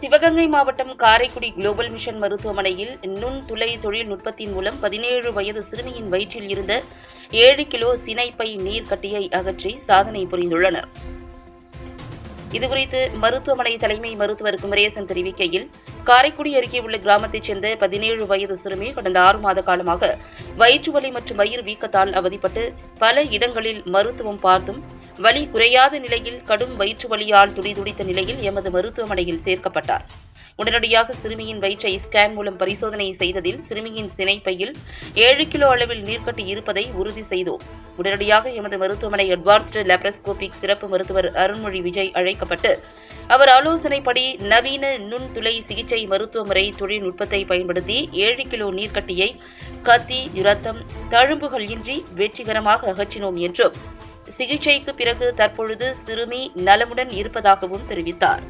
சிவகங்கை மாவட்டம் Karaikudi global mission மருத்துவமனையில் நுண்துளை தொழில்நுட்பத்தின் மூலம் பதினேழு வயது சிறுமியின் வயிற்றில் இருந்த ஏழு கிலோ சினைப்பை நீர்க்கட்டியை அகற்றி சாதனை புரிந்துள்ளனர். இதுகுறித்து மருத்துவமனை தலைமை மருத்துவர் குமரேசன் தெரிவிக்கையில் காரைக்குடி அருகே உள்ள கிராமத்தைச் சேர்ந்த பதினேழு வயது சிறுமி கடந்த ஆறு மாத காலமாக வயிற்று வலி மற்றும் வயிறு வீக்கத்தால் அவதிப்பட்டு பல இடங்களில் மருத்துவம் பார்த்தும் வலி குறையாத நிலையில் கடும் வயிற்று வலியால் துடிதுடித்த நிலையில் எமது மருத்துவமனையில் சேர்க்கப்பட்டார். உடனடியாக சிறுமியின் வயிற்றை ஸ்கேன் மூலம் பரிசோதனை செய்ததில் சிறுமியின் சினைப்பையில் ஏழு கிலோ அளவில் நீர்க்கட்டி இருப்பதை உறுதி செய்தோம். உடனடியாக எமது மருத்துவமனை அட்வான்ஸ்டு லேப்ரஸ்கோபிக் சிறப்பு மருத்துவர் அருண்மொழி விஜய் அழைக்கப்பட்டு அவர் ஆலோசனைப்படி நவீன நுண்துளை சிகிச்சை மருத்துவ முறை தொழில்நுட்பத்தை பயன்படுத்தி ஏழு கிலோ நீர்க்கட்டியை கத்தி இரத்தம் தழும்புகள் இன்றி வெற்றிகரமாக அகற்றினோம் என்றும் சிகிச்சைக்கு பிறகு தற்பொழுது சிறுமி நலமுடன் இருப்பதாகவும் தெரிவித்தார்.